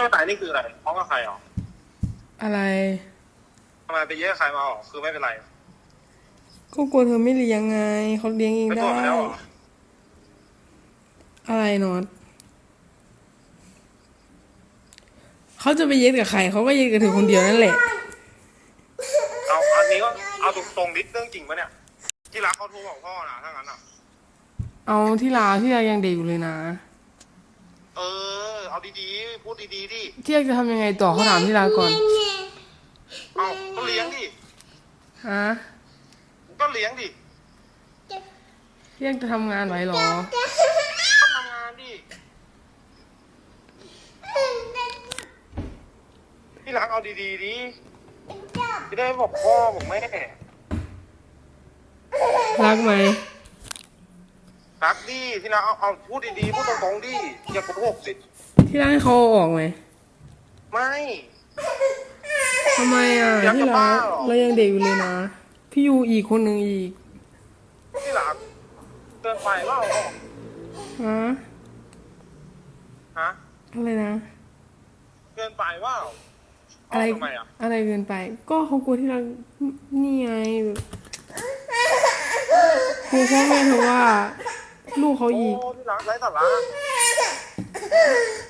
ไม่เป็นไรนี่คืออะไรท้องกับใครอ๋ออะไร ทำไมไปเยอะใครมาอ๋อคือไม่เป็นไรก็กลัวเธอไม่เลี้ยงไงเขาเลี้ยงเองไปตรได้ วจมาแล้วเหรออะไรนอตเขาจะไปเย็ดกับใครเขาก็เย็ดกับเธอคนเดียวนั่นแหละ เอาอันนี้ก็เอาตรงๆนิดเรื่องจริงปะเนี่ย ที่รักเขาโทรบอกพ่อนะถ้างั้นอะ เอาที่ลาที่ลายังเด็กอยู่เลยนะ เออเอา ดีๆ พูดดีๆดิที่ลาจะทำยังไงต่อเขาถามที่ลาก่อนเอาก็เลี้ยงดิฮะก็เลี้ยงดิที่ลาจะทำงานไหวเหรอก็ทำงานดิที่รักเอาดีๆดิจะได้บอกพ่อบอกแม่รักไหมรักดิที่รักเอาเอาพูดดีๆพูดตรงๆดิอย่าโกหกสิ ที่ลาให้เขาเอาออกไหมไม่ ทำไมอะอยากจะที่ลาบ้าเหรอ เรายังเด็กอยู่เลยนะ พี่ยูอีกคนหนึ่งอีกที่รักเกินไปเปล่าฮะฮะอะไรนะ เกินไปเปล่าอะเอาไรทำไมอะอะไรเกินไป ก็เขากลัวที่เรานี่ไงแบบกลัวพ่อแม่เธอว่า ลูกเขาโอ้อีก ที่รักไร้สาระโ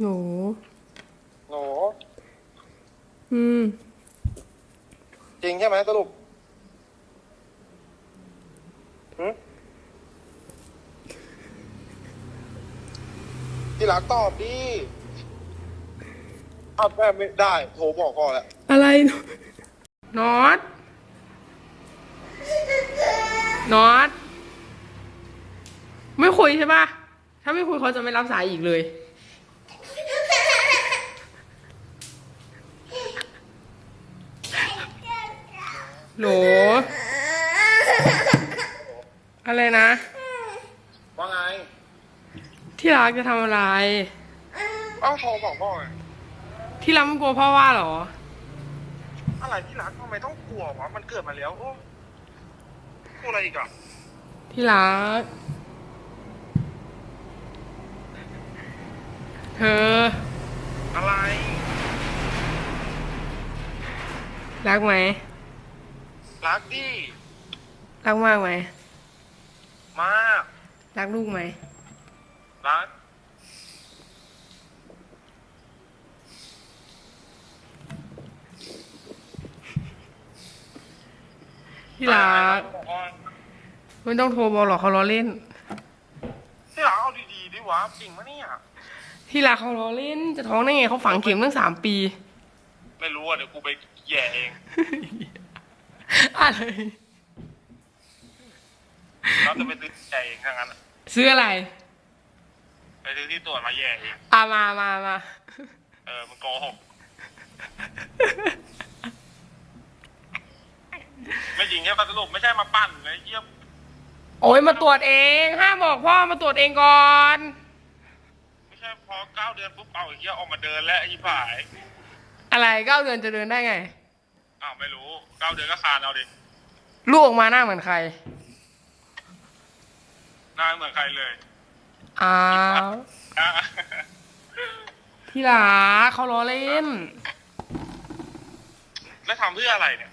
หโหอืม จริงใช่ไหมสรุปหึที่รักตอบดิเอาแม่ไม่ได้ โทรบอกก่อนแหละอะไรนอตนอตไม่คุยใช่ปะถ้าไม่คุยเขาจะไม่รับสายอีกเลยโหลอะไรนะ ว่าไง ที่รักจะทำอะไรเอ้าโทรบอกพ่อไงที่รักไม่กลัวพ่อว่าเหรอ อะไรที่รักทำไมต้องกลัววะ มันเกิดมาแล้วโอ้กลัวอะไรอีกอะที่รัก เธอ อะไรรักไหม รักดิรักมากไหม มากรักลูกไหม รักที่รักไม่ต้องโทรบอกหรอกเขาล้อเล่น ที่รักเอาดีๆดิวะจริงปะเนี่ย ที่รักเขาล้อเล่นจะท้องได้ไงเขาฝังเข็มตั้งสามปี ไม่รู้อะเดี๋ยวกูไปแย่เอง อะไร เราจะไปซื้อแย่เองถ้างั้นอะซื้ออะไร ไปซื้อที่ตรวจมาแย่เองอะมามามาเออมันโกหกไม่จริงใช่ปะสรุปไม่ใช่มาปั้นเลยเยี่ยม โอ้ยมาตรวจเอง ห้ามบอกพ่อมาตรวจเองก่อนไม่ใช่พอเก้าเดือนปุ๊บเอาไอ้เหี้ยออกมาเดินแล้วไอ้ผายอะไรเก้าเดือนจะเดินได้ไง อ้าวไม่รู้เก้าเดือนก็คานเอาดิลูกออกมาหน้าเหมือนใคร หน้าไม่เหมือนใครเลยอ้าว อะที่รักเขาล้อเล่น แล้วทำเพื่ออะไรเนี่ย